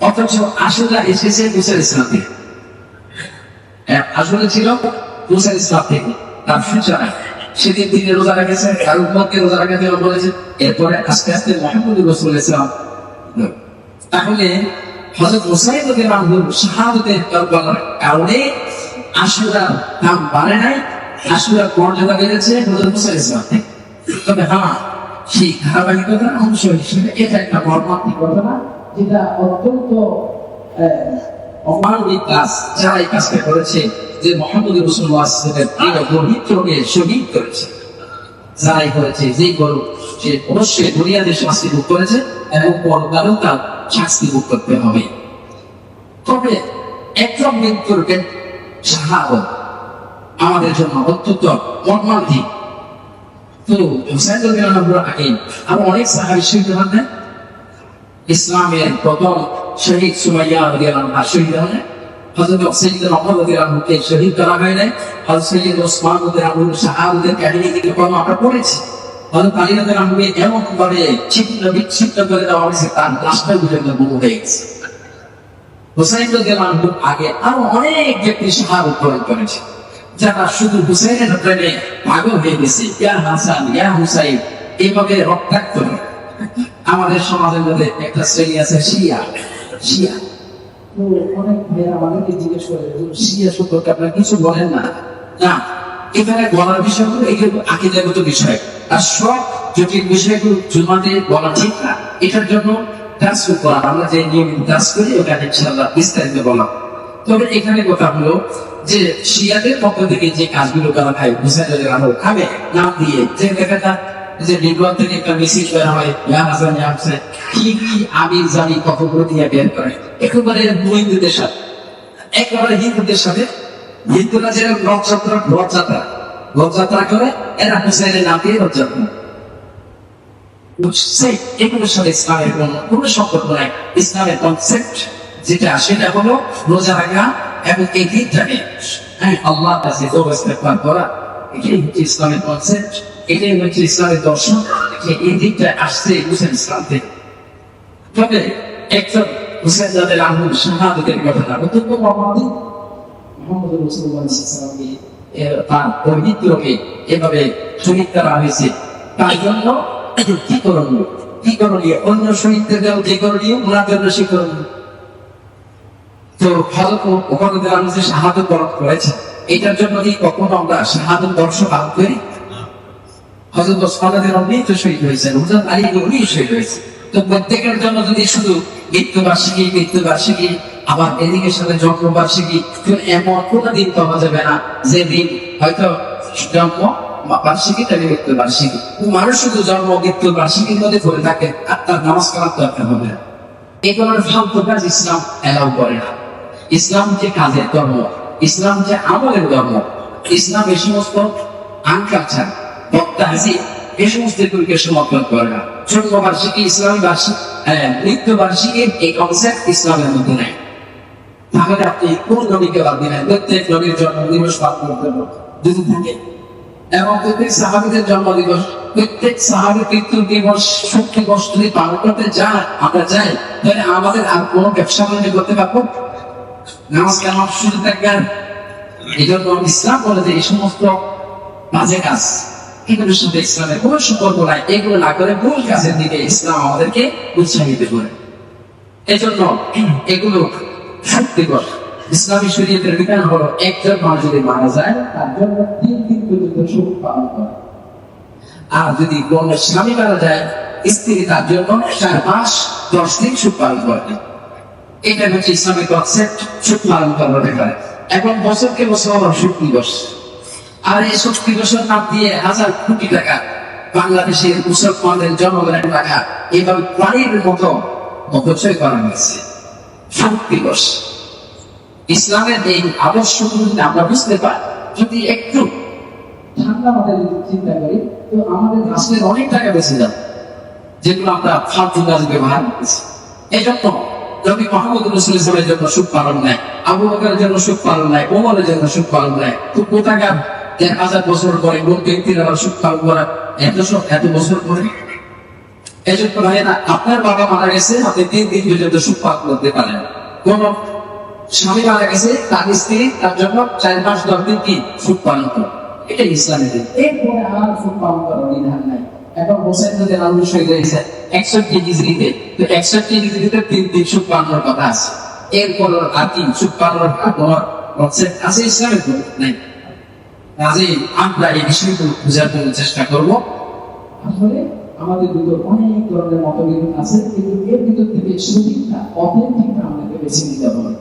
অথচ আসলে এসেছে মুসার ইসলাম থেকে হ্যাঁ, আসলে ছিল মুসার ইসলাম থেকে তার সূচনা সেদিন তিনি রোজা রেখেছে তার উম্মতকে রোজা রাখাতে বলেছে এরপরে আস্তে আস্তে মোহাম্মদ রসুল ইসলাম তাহলে হজরত মুসাইদ রাহুল শাহাদতের কারবালার কারণে আশুরার দাম বাড়ে নাই আশুরার মর্যাদা বেড়েছে হজরত মুসাইদ ইসলাম থেকে তবে হ্যাঁ সেই ধারাবাহিকতার অংশ হিসেবে এটা একটা মর্মান্তিক ঘটনা। যেটা অত্যন্ত অমানবিক কাজ যারা এই কাজটা করেছে যে মোহাম্মদ রসুল্লাহের প্রিয় পবিত্রকে শহীদ করেছে। যারাই করেছে, যেই করুক, সে অবশ্যই দুনিয়াতে শাস্তি ভোগ করেছে এবং পরকালেও তার শাস্তি ভোগ করতে হবে। তবে একজন মৃত্যুর শাহাদত আমাদের জন্য অত্যন্ত মর্মান্তিক। তো হুসাইন আগে আরও অনেক শহীদ হন ইসলামের প্রথম শহীদ সুমাইয়া রাদিয়াল্লাহু শহীদ হয়। হয়ে করেছে। যারা শুধু হুসাইনের প্রেমে পাগল হয়ে গেছে। রক্তাক্ত আমাদের সমাজের মধ্যে একটা শ্রেণি আছে শিয়া। শিয়া। তো অনেক আমাদেরকে জিজ্ঞেস করে শিয়া সম্পর্কে আপনারা কিছু বলেন না? না এখানে বলার বিষয়গুলো এগুলো আকিদাগত বিষয়। আর সব জটিল বিষয়গুলো জুমাতে বলা ঠিক না। এটার জন্য করা। আমরা যে নিয়মিত কাজ করি ওখানে ইনশাআল্লাহ বিস্তারিত বলা। তবে এখানে কথা হলো যে শিয়াদের পক্ষ থেকে যে কাজগুলো করা হুসাইন আলো খাবে নাম দিয়ে যে দেখা যে নির্বাচন থেকে একটা মিছিল করা হয় ইয়া হাসান ইয়া হুসাইন কি কি আমির জানি কতগুলো দিয়ে বের করে? একেবারে হিন্দুদের সাথে, একেবারে হিন্দুদের সাথে। হিন্দুরা যেরকম রথযাত্রা রথযাত্রা রথযাত্রা করে, এরা হুসাইনের নাম দিয়ে রথযাত্রা ইসলামের কোন, কোনো সম্পর্ক নাই। ইসলামের কনসেপ্ট যেটা, সেটা হলো রোজা এবং এটাই ইসলামের কনসেপ্ট এটাই হচ্ছে ইসলামের দর্শন, যে এই দিকটা আসছে হুসেন তবে একজন হুসেন যাদের ঘটনা অত্যন্ত মোহাম্মদ তার এভাবে শহীদ করা হয়েছে। তার জন্য কি করণীয়? কি করণীয়? অন্য শহীদদের কি করণীয়? ওনার জন্য সে করণীয়? তো রাদিয়াল্লাহু যে শাহাদত বরণ করেছে এটার জন্য কি কখনো আমরা শাহাদত বর্ষ পালন করি? হজরত তো শহীদ হয়েছেন হুজুর আলী শহীদ তো প্রত্যেকের জন্য যদি শুধু মৃত্যুবার্ষিকী মৃত্যুবার্ষিকী, আবার সাথে জন্মবার্ষিকী এমন দিন পাওয়া যাবে না যে দিন হয়তো জন্ম বার্ষিকী, তাহলে মৃত্যু বার্ষিকী মানুষ শুধু জন্ম মৃত্যু মধ্যে ধরে থাকে, আর তার নামাজ দরকার হবে না। এই ধরনের ফালতু কাজ ইসলাম অ্যালাউ করে না। ইসলাম যে কাজের ধর্ম ইসলাম যে আমলের ধর্ম ইসলাম এই সমস্ত আনকালচার বক্তাহাজি এই সমস্ত এগুলিকে সমর্থন করে না। জন্ম বার্ষিকী ইসলামী বার্ষিক বার্ষিকীর এই কনসেপ্ট ইসলামের মধ্যে নেই। তাহলে আপনি কোন নবীকে বাদ দিলেন? প্রত্যেক নবীর জন্ম দিবস পালন করতে যদি থাকে। এবং প্রত্যেক সাহাবিদের জন্ম দিবস প্রত্যেক সাহাবি মৃত্যু দিবস সুখ দিবস যদি পালন করতে যান আমরা যাই তাহলে আমাদের আর কোনো ব্যবসা করতে পারব? নামাজ কেন শুরু থাকবেন এই জন্য ইসলাম বলে যে এই সমস্ত বাজে কাজ এগুলোর সাথে ইসলামের কোনো সম্পর্ক নাই, এগুলো না করে মূল কাজের দিকে ইসলাম আমাদেরকে উৎসাহিত করে। এজন্য এগুলো সত্যিকর ইসলামী শরীয়তের বিধান হলো, একজন মানুষ যদি মারা যায়, তার জন্য তিন দিন পর্যন্ত শোক পালন করে। আর যদি কোন স্বামী মারা যায়, স্ত্রী তার জন্য চার মাস, দশ দিন সুখ পালন করে। এটা হচ্ছে ইসলামিক কনসেপ্ট সুখ পালন করার ব্যাপারে এখন বছরকে বছর হলো সুখ দিবস। আর এই সুখ দিবসের নাম দিয়ে হাজার কোটি টাকা বাংলাদেশের মুসলমানদের জনগণের টাকা এইভাবে প্রাণীর মতো অপচয় করা হয়েছে। সুখ দিবস। ইসলামের এই আদর্শগুলো যদি আমরা বুঝতে পারি, যদি একটু ঠান্ডা মাথায় চিন্তা করি, তো আমাদের রাষ্ট্রের অনেক টাকা বেঁচে যাবে, যেগুলো আমরা ফালতু কাজ ব্যবহার করতেছি এই জন্য যদি মোহাম্মদ রসুলের জন্য সুখ পালন নেয় আবু বকরের জন্য সুখ পালন নেয় ওমরের জন্য সুখ পালন নেয় তো কোথাকার এক হাজার বছর পরে কোন ব্যক্তির আবার সুখ পালন করা এত এত বছর পরে? এই জন্য আপনার বাবা মারা গেছে, আপনি তিন দিন পর্যন্ত সুখ পালন করতে পারেন। কোন স্বামী মারা গেছে, তার স্ত্রী, তার জন্য চার পাঁচ দশ দিন কি সুখ পালন করে? এটা ইসলামের এরপরে আর সুখ পালন করার বিধান নাই। এখন হোসেন যদি শহীদ হয়েছে একষট্টি তো একষট্টি তিন সুখ কথা আছে। এরপর আর কি সুখ কনসেপ্ট আছে ইসলামের আমরা এই বিষয়গুলো বোঝার জন্য চেষ্টা আসলে আমাদের অনেক ধরনের মতবিরোধ আছে, কিন্তু এর ভিতর থেকে অথেন্টিকটা আমাদেরকে বেছে নিতে হবে।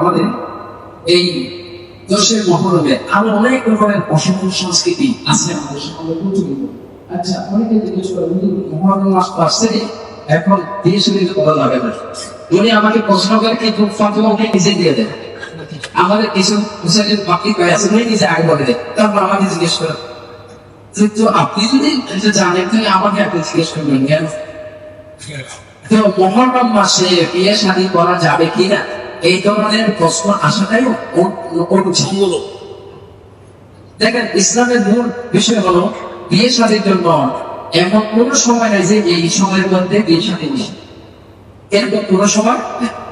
আমাদের এই দশের মহরমে আরও অনেক রকমের অসংখ্য সংস্কৃতি আছে আমাদের সমাজে প্রচলিত। আচ্ছা অনেকে জিজ্ঞেস করে মহরম মাস আসছে এখন দেশ লাগে না উনি আমাকে প্রশ্ন করে ফাতেমাকে নিজে দিয়ে দেন? আমাদের কিছু বাকি আছে উনি নিজে আগে বলে দেন। তারপর আমাকে জিজ্ঞেস করে যে, তো আপনি যদি এটা জানেন তাহলে আমাকে আপনি জিজ্ঞেস করবেন কেন? তো মহরম মাসে বিয়ে শাদী করা যাবে কিনা? এই ধরনের প্রশ্ন আসাটাই অনুচিত দেখেন ইসলামের মূল বিষয় হলো বিয়ে শাদীর জন্য এমন কোন সময় নাই যে এই সময়ের মধ্যে বিয়ে শাদী নিষেধ এরকম কোন সময়।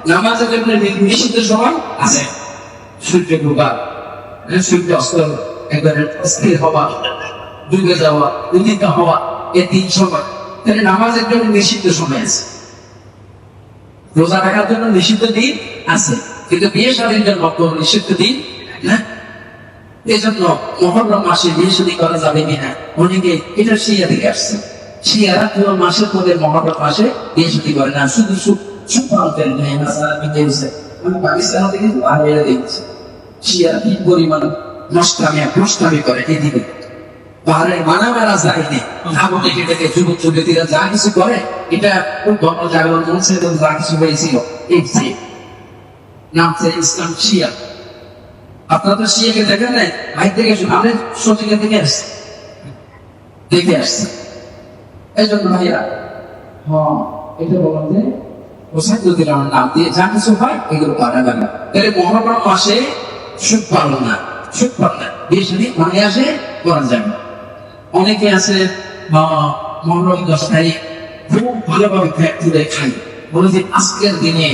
নামাজের জন্য নিষিদ্ধ সময় আছে। সূর্য ডুবা সূর্য অস্ত, একবারে স্থির হওয়া, ডুবে যাওয়া, উদিত হওয়া এই তিন সময়। তাহলে নামাজের জন্য নিষিদ্ধ সময় আছে। রোজা রাখার জন্য নিষিদ্ধ দিন আছে। কিন্তু বিয়ে শাদীর জন্য নিষিদ্ধ দিন না এই জন্য মহরম মাসে বিয়ে শাদী করা যাবে কিনা, অনেকে এটা শিয়া থেকে আসছে। শিয়ারা পুরো মাসের পরে মহরম মাসে বিয়ে শাদী করে না, শুধু সুখ সুখ মাসালা বিয়ে হয়েছে আমি পাকিস্তান থেকে বাইরে দেখছি শিয়ারা কি পরিমাণ নষ্টামি নষ্টামি করে এদিকে। পাহাড়ে মানা মারা যায়নি আগুনে কেটে যুবক যুবতীরা যা কিছু করে, এটা খুব ধর্ম জাগরণ যা কিছু হয়েছিল, এই নাম ইসলাম শিয়া। আপনারা তো শিয়াকে দেখেন নাই? ভাই থেকে আমি সচিকে থেকে আসছি। দেখে আসছি। এই জন্য ভাইয়া হ্যাঁ এটা বললাম যে, ওসাইদুদ্দিন আমার নাম দিয়ে যা কিছু হয়, এগুলো যাবে। না তাহলে মহরম মাসে সুখ না সুখ না মানে আসে, করা অনেকে আছে, বা মহরম দশ তারিখ খুব ভালোভাবে তুলে খাই বলে যে আজকের দিনে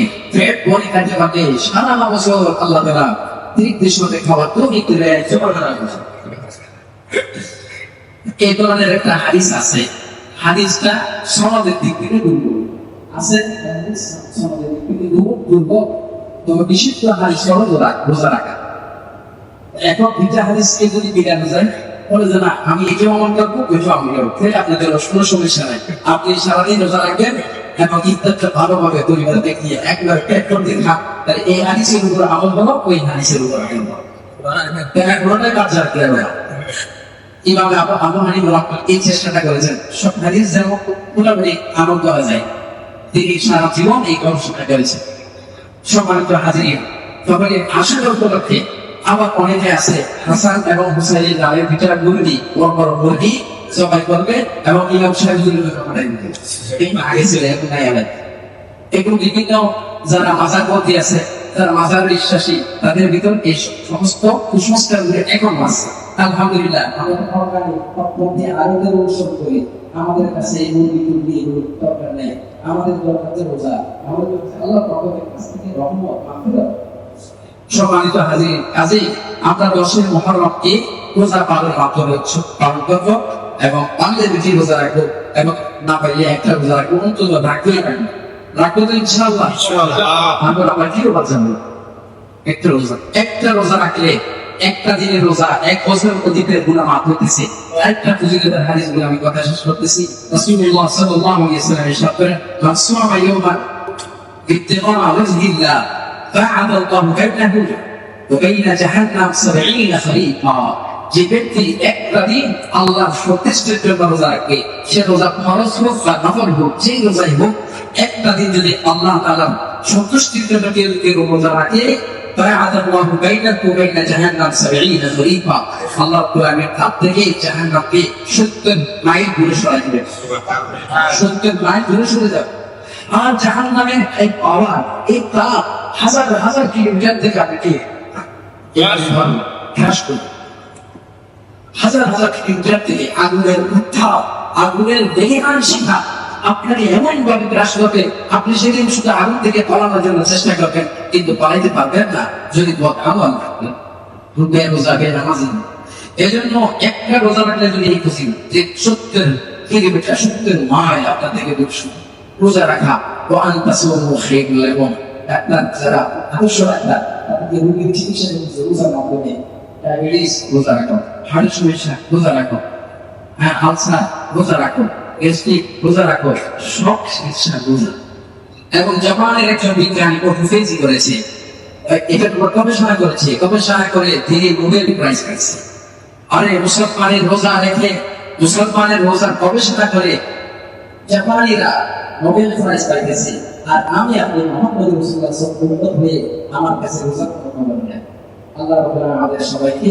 বড়ি খাইতে পারলে সারা বছর আল্লাহ তারা তৃপ্তির সাথে খাবার তো একটু এই ধরনের একটা হাদিস আছে। হাদিসটা দিক থেকে দুর্বল। আছে দিক থেকে দুর্বল তবে হাদিস রোজা রাখা। এখন দুইটা হাদিসকে যদি মিলানো যায়, বলে যে না, আমি এটাও আমল করব করব। আপনাদের কোনো সমস্যা নাই। আপনি সারাদিন রোজা রাখবেন এবং ইত্যাদি ভালোভাবে পরিবার দেখিয়ে একবার পেট করতে খান তাহলে এই হাদিসের উপর আমল হলো ওই হাদিসের উপর আমল হলো উপলক্ষে আবার অনেকে আছে হাসান এবং হুসাইনের গায়ের ভিতরে মুরগি বড় বড় মুরগি সবাই করবে এবং ইমাম সাহেব এই আগে ছিল এখন নাই আবার এগুলো বিভিন্ন যারা মাজার পথে আছে যারা মাজার বিশ্বাসী তাদের ভিতর এই সমস্ত কুসংস্কারগুলো এখন আছে। আলহামদুলিল্লাহ। আমরা উৎসব করি আমাদের কাছে এই মুরগি টুরগি এগুলো দরকার নেই। আমাদের দরকার যে রোজা। আমাদের দরকার আল্লাহ পাকের কাছ থেকে রহমত মাফিরত। সম্মানিত হাজির কাজে আমরা দশের মহরমকে রোজা পালনের মাধ্যমে পালন করব। এবং পারলে বেশি রোজা রাখবো এবং না পারলে একটা রোজা রাখবো অন্তত রাখতেই রাখবো রাখবো তো ইনশাআল্লাহ আমরা আবার কি রোজা জানবো একটা রোজা একটা রোজা রাখলে একটা দিনের রোজা এক বছর অধিকের গুণা মাফ হইতেছে একটা ফজিলতের হাদিস গুলো আমি কথা শেষ করতেছি রাসূলুল্লাহ সাল্লাল্লাহু আলাইহি ওয়াসাল্লাম ইরশাদ করেন মান সামা ইয়াওমান ابتغاء وجه الله بعد الله بينه وبين جهنم سبعين خريقا যে ব্যক্তি একটা দিন আল্লাহ সন্তুষ্টের জন্য রোজা রাখবে সে রোজা খরচ হোক বা নফল হোক যেই রোজাই হোক একটা দিন যদি আল্লাহ তালা সন্তুষ্টির জন্য কেউ কেউ রোজা রাখে আর থেকে হাজার হাজার থেকে আগুনের উত্থাপ আগুনের বেলিহান শিখা আপনাকে এমন ভাবে গ্রাস করবে, আপনি সেদিন শুধু আগুন থেকে পালানোর জন্য চেষ্টা করবেন, কিন্তু পালাইতে পারবেন না, যদি বদ আমল রূপে রোজা বে নামাজি। এজন্য একটা রোজা রাখলে যদি এই খুশি, যে সত্তর কিলোমিটার সত্তর মাইল আপনার থেকে দুশো রোজা রাখা ও আন্তাসুমু এবং ডাক্তার যারা আদর্শ ডাক্তার তাদেরকে রোগীর চিকিৎসা রোজার মাধ্যমে ডায়াবেটিস রোজা রাখো। সমস্যা রোজা রাখো। হ্যাঁ আলসার রোজা রাখো। গ্যাস্ট্রিক রোজা রাখো। সব চিকিৎসা রোজা এবং জাপানের একজন বিজ্ঞানী প্রফেসি করেছে এটা গবেষণা করেছে। গবেষণা করে তিনি নোবেল প্রাইজ পেয়েছে। আরে, মুসলমানের রোজা রেখে, মুসলমানের রোজা গবেষণা করে জাপানিরা নোবেল প্রাইজ পাইতেছে। আর আমি আপনি মোহাম্মদ রসুল্লাহ হয়ে আমার কাছে রোজা আল্লাহ আমাদের সবাইকে